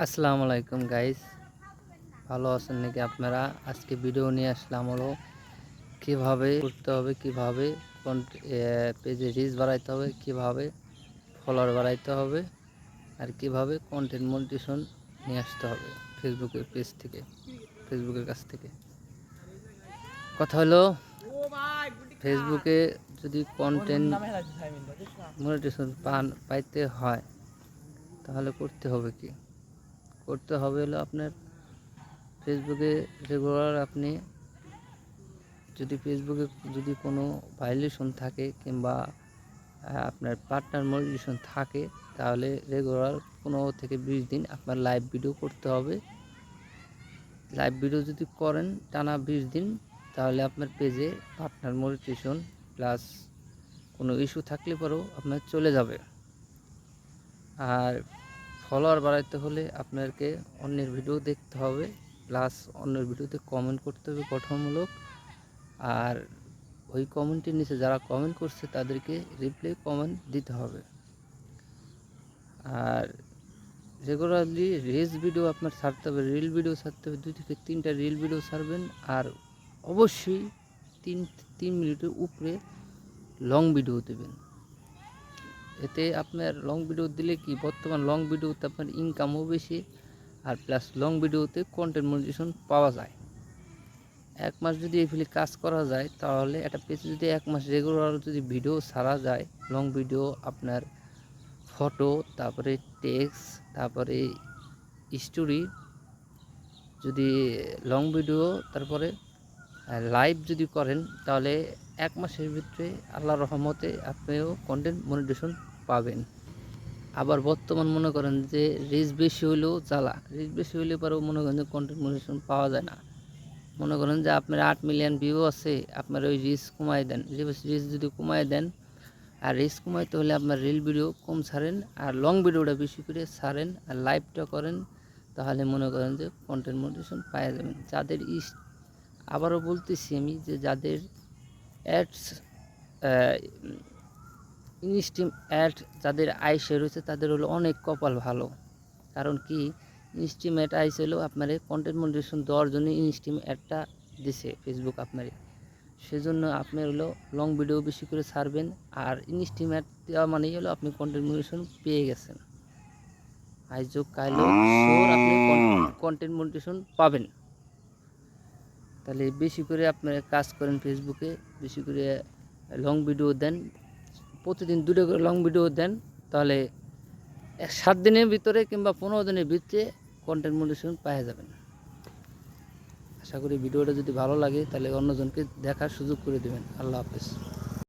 আসসালামু আলাইকুম গাইস ভালো আছেন নাকি আপনারা? আজকে ভিডিও নিয়ে আসলাম হলো কীভাবে করতে হবে, কীভাবে পেজে রিচ বাড়াইতে হবে, কীভাবে ফলোয়ার বাড়াইতে হবে, আর কীভাবে কন্টেন্ট মনিটেশন নিয়ে আসতে হবে ফেসবুকের পেজ থেকে ফেসবুকের কাছ থেকে। কথা হলো ফেসবুকে যদি কন্টেন্ট মনিটেশন পান, পাইতে হয়, তাহলে করতে হবে কি? করতে হবে হলো আপনার ফেসবুকে রেগুলার আপনি যদি ফেসবুকে যদি কোনো ভাইলেশন থাকে কিংবা আপনার পার্টনার মনিটেশন থাকে, তাহলে রেগুলার পনেরো থেকে বিশ দিন আপনার লাইভ ভিডিও করতে হবে। লাইভ ভিডিও যদি করেন টানা বিশ দিন, তাহলে আপনার পেজে পার্টনার মনিটেশন প্লাস কোনো ইস্যু থাকলে পরেও আপনার চলে যাবে। আর ফলোয়ার বাড়াইতে হলে আপনাকে অন্যের ভিডিও দেখতে হবে, প্লাস অন্যের ভিডিওতে কমেন্ট করতে হবে গঠনমূলক। আর ওই কমেন্টের নিচে যারা কমেন্ট করছে, তাদেরকে রিপ্লাই কমেন্ট দিতে হবে। আর রেগুলারলি রিলস ভিডিও আপনার ছাড়তে হবে রিল ভিডিও ছাড়তে হবে, দুই থেকে তিনটা রিল ভিডিও ছাড়বেন। আর অবশ্যই তিন তিন মিনিটের উপরে লং ভিডিও দেবেন। এতে আপনার লং ভিডিও দিলে কি, বর্তমান লং ভিডিওতে আপনার ইনকামও বেশি আর প্লাস লং ভিডিওতে কন্টেন্ট মনিটেশন পাওয়া যায়। এক মাস যদি এগুলি কাজ করা যায়, তাহলে একটা পেজে যদি এক মাস রেগুলার যদি ভিডিও ছাড়া যায় লং ভিডিও আপনার ফটো তারপরে টেক্সট তারপরে স্টোরি যদি লং ভিডিও তারপরে লাইভ যদি করেন, তাহলে এক মাসের ভিতরে আল্লাহ রহমতে আপনিও কন্টেন্ট মনিটেশন পাবেন। আবার বর্তমান মনে করেন যে রিচ বেশি হলেও জ্বালা, রিচ বেশি হলে পরেও মনে করেন যে কন্টেন্ট মনিটেশন পাওয়া যায় না। মনে করেন যে আপনার আট মিলিয়ন ভিউ আছে, আপনার ওই রিচ কমাই দেন। রিচ যদি কমাই দেন, আর রিচ কমাইতে হলে আপনার রিল ভিডিও কম ছাড়েন, আর লং ভিডিওটা বেশি করে ছাড়েন, আর লাইভটা করেন, তাহলে মনে করেন যে কন্টেন্ট মনিটেশন পাওয়া যাবেন। যাদের ইস, আবারও বলতেছি আমি যে যাদের অ্যাডস ইনস্টিম অ্যাড যাদের আইসে রয়েছে তাদের হলো অনেক কপাল ভালো। কারণ কি? ইনস্টিম অ্যাড আইস হলো আপনার কন্টেন্ট মনিটেশন দেওয়ার জন্য ইনস্টিম অ্যাডটা দিছে ফেসবুক আপনার। সেজন্য আপনার হলো লং ভিডিও বেশি করে ছাড়বেন আর ইনস্টিম অ্যাড দেওয়া মানেই হলো আপনি কন্টেন্ট মনিটেশন পেয়ে গেছেন। যোগ কাইলো আপনি কন্টেন্ট মনিটেশন পাবেন। তাহলে বেশি করে আপনারা কাজ করেন ফেসবুকে বেশি করে লং ভিডিও দেন প্রতিদিন দুটো করে লং ভিডিও দেন, তাহলে সাত দিনের ভিতরে কিংবা পনেরো দিনের ভিতরে কন্টেন্ট মনিটেশন পাওয়া যাবেন আশা করি ভিডিওটা যদি ভালো লাগে, তাহলে অন্যজনকে দেখার সুযোগ করে দেবেন। আল্লাহ হাফেজ।